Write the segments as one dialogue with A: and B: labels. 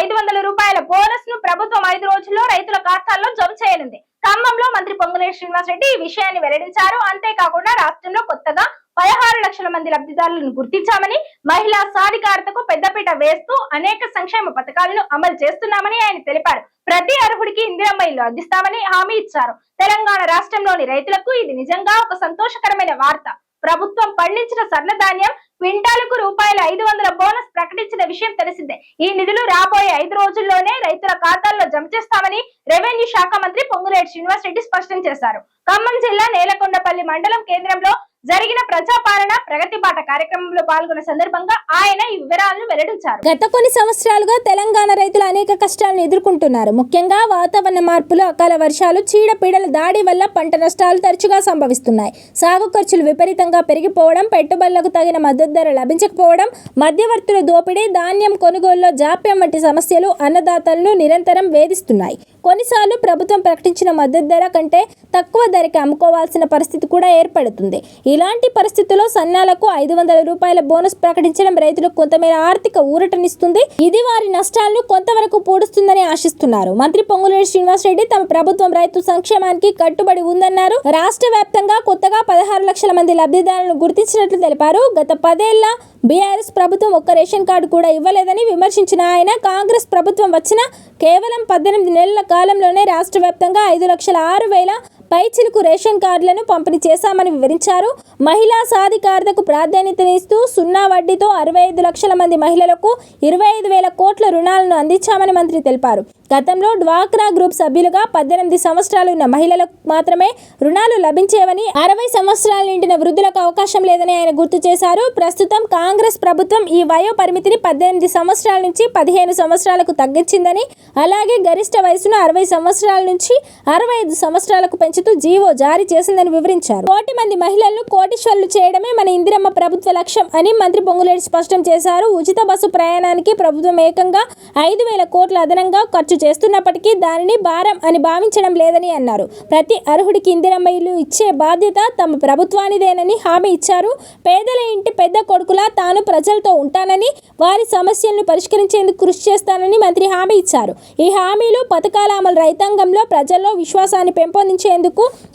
A: ఐదు వందల రూపాయల బోనస్ను ప్రభుత్వం ఐదు రోజుల్లో రైతుల ఖాతాల్లో జమ చేయనుంది. ఖమ్మంలో మంత్రి పొంగులేటి శ్రీనివాస్ రెడ్డి ఈ విషయాన్ని వెల్లడించారు. అంతేకాకుండా రాష్ట్రంలో కొత్తగా పదహారు లక్షల మంది లబ్ధిదారులను గుర్తించామని మహిళా సాధికారతకు పెద్దపీట వేస్తూ అనేక సంక్షేమ పథకాలను అమలు చేస్తున్నామని ఆయన తెలిపారు. ప్రతి అర్హుడికి ఇందిరమ్మ ఇల్లు అందిస్తామని హామీ ఇచ్చారు. తెలంగాణ రాష్ట్రంలోని రైతులకు ఇది నిజంగా ఒక సంతోషకరమైన వార్త. ప్రభుత్వం పండించిన సన్నధాన్యం క్వింటాలకు రూపాయల ఐదు వందల బోనస్ ప్రకటించిన విషయం తెలిసిందే. ఈ నిధులు రాబోయే ఐదు రోజుల్లోనే రైతుల ఖాతాల్లో జమ చేస్తామని రెవెన్యూ శాఖ మంత్రి పొంగులేటి శ్రీనివాస్ రెడ్డి స్పష్టం చేశారు. ఖమ్మం జిల్లా నేలకొండపల్లి మండలం కేంద్రంలో జరిగిన ప్రజాపాలన ప్రగతి పాట కార్యక్రమంలో పాల్గొన్న సందర్భంగా ఆయన ఈ వివరాలను వెల్లడించారు.
B: గత కొన్ని సంవత్సరాలుగా తెలంగాణ రైతులు అనేక కష్టాలను ఎదుర్కొంటున్నారు. ముఖ్యంగా వాతావరణ మార్పులు అకాల వర్షాలు చీడపీడల దాడి వల్ల పంట నష్టాలు తరచుగా సంభవిస్తున్నాయి. సాగు ఖర్చులు విపరీతంగా పెరిగిపోవడం పెట్టుబడులకు తగిన మద్దతు ధర లభించకపోవడం మధ్యవర్తుల దోపిడీ ధాన్యం కొనుగోలులో జాప్యం వంటి సమస్యలు అన్నదాతలను నిరంతరం వేధిస్తున్నాయి. కొన్నిసార్లు ప్రభుత్వం ప్రకటించిన మద్దతు ధర కంటే తక్కువ ధరకి అమ్ముకోవాల్సిన పరిస్థితి కూడా ఏర్పడుతుంది. ఇలాంటి పరిస్థితుల్లో సన్నాలకు ఐదు వందల రూపాయల బోనస్ ప్రకటించడం రైతులకు కొంతమేర ఆర్థిక ఊరటనిస్తుంది. ఇది వారి నష్టాలను కొంతవరకు పూడుస్తుందని ఆశిస్తున్నారు. మంత్రి పొంగులేటి శ్రీనివాసరెడ్డి తమ ప్రభుత్వం రైతు సంక్షేమానికి కట్టుబడి ఉందన్నారు. రాష్ట్ర వ్యాప్తంగా కొత్తగా పదహారు లక్షల మంది లబ్ధిదారులను గుర్తించినట్లు తెలిపారు. గత పదేళ్ళ బీఆర్ఎస్ ప్రభుత్వం ఒక్క రేషన్ కార్డు కూడా ఇవ్వలేదని విమర్శించిన ఆయన కాంగ్రెస్ ప్రభుత్వం వచ్చిన కేవలం పద్దెనిమిది నెలల కాలంలోనే రాష్ట్ర వ్యాప్తంగా ఐదు లక్షల ఆరు వేల పైచిలుకు రేషన్ కార్డులను పంపిణీ చేశామని వివరించారు. మహిళా సాధికారతకు ప్రాధాన్యతనిస్తూ సున్నా వడ్డీతో అరవై ఐదు లక్షల మంది మహిళలకు ఇరవై ఐదు వేల కోట్ల రుణాలను అందించామని మంత్రి తెలిపారు. గతంలో డ్వాక్రా గ్రూప్ సభ్యులుగా పద్దెనిమిది సంవత్సరాలు ఉన్న మహిళలకు మాత్రమే రుణాలు లభించేవని అరవై సంవత్సరాలు నిండిన వృద్ధులకు అవకాశం లేదని ఆయన గుర్తు చేశారు. ప్రస్తుతం కాంగ్రెస్ ప్రభుత్వం ఈ వయో పరిమితిని పద్దెనిమిది సంవత్సరాల నుంచి పదిహేను సంవత్సరాలకు తగ్గించిందని అలాగే గరిష్ట వయసును అరవై సంవత్సరాల నుంచి అరవై ఐదు సంవత్సరాలకు పెంచి పెంచుతూ జీవో జారీ చేసిందని వివరించారు. కోటి మంది మహిళలను కోటీశ్వర్లు చేయడమే మన ఇందిరమ్మ ప్రభుత్వ లక్ష్యం అని మంత్రి పొంగులేటి స్పష్టం చేశారు. ఉచిత బస్సు ప్రయాణానికి ప్రభుత్వం ఏకంగా ఐదు వేల కోట్ల అదనంగా ఖర్చు చేస్తున్నప్పటికీ దానిని భారం అని భావించడం లేదని అన్నారు. ప్రతి అర్హుడికి ఇందిరమ్మ ఇల్లు ఇచ్చే బాధ్యత తమ ప్రభుత్వానిదేనని హామీ ఇచ్చారు. పేదల ఇంటి పెద్ద కొడుకులా తాను ప్రజలతో ఉంటానని వారి సమస్యలను పరిష్కరించేందుకు కృషి చేస్తానని మంత్రి హామీ ఇచ్చారు. ఈ హామీలు పథకాల అమలు రైతాంగంలో ప్రజల్లో విశ్వాసాన్ని పెంపొందించేందుకు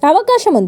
B: అవకాశం ఉంది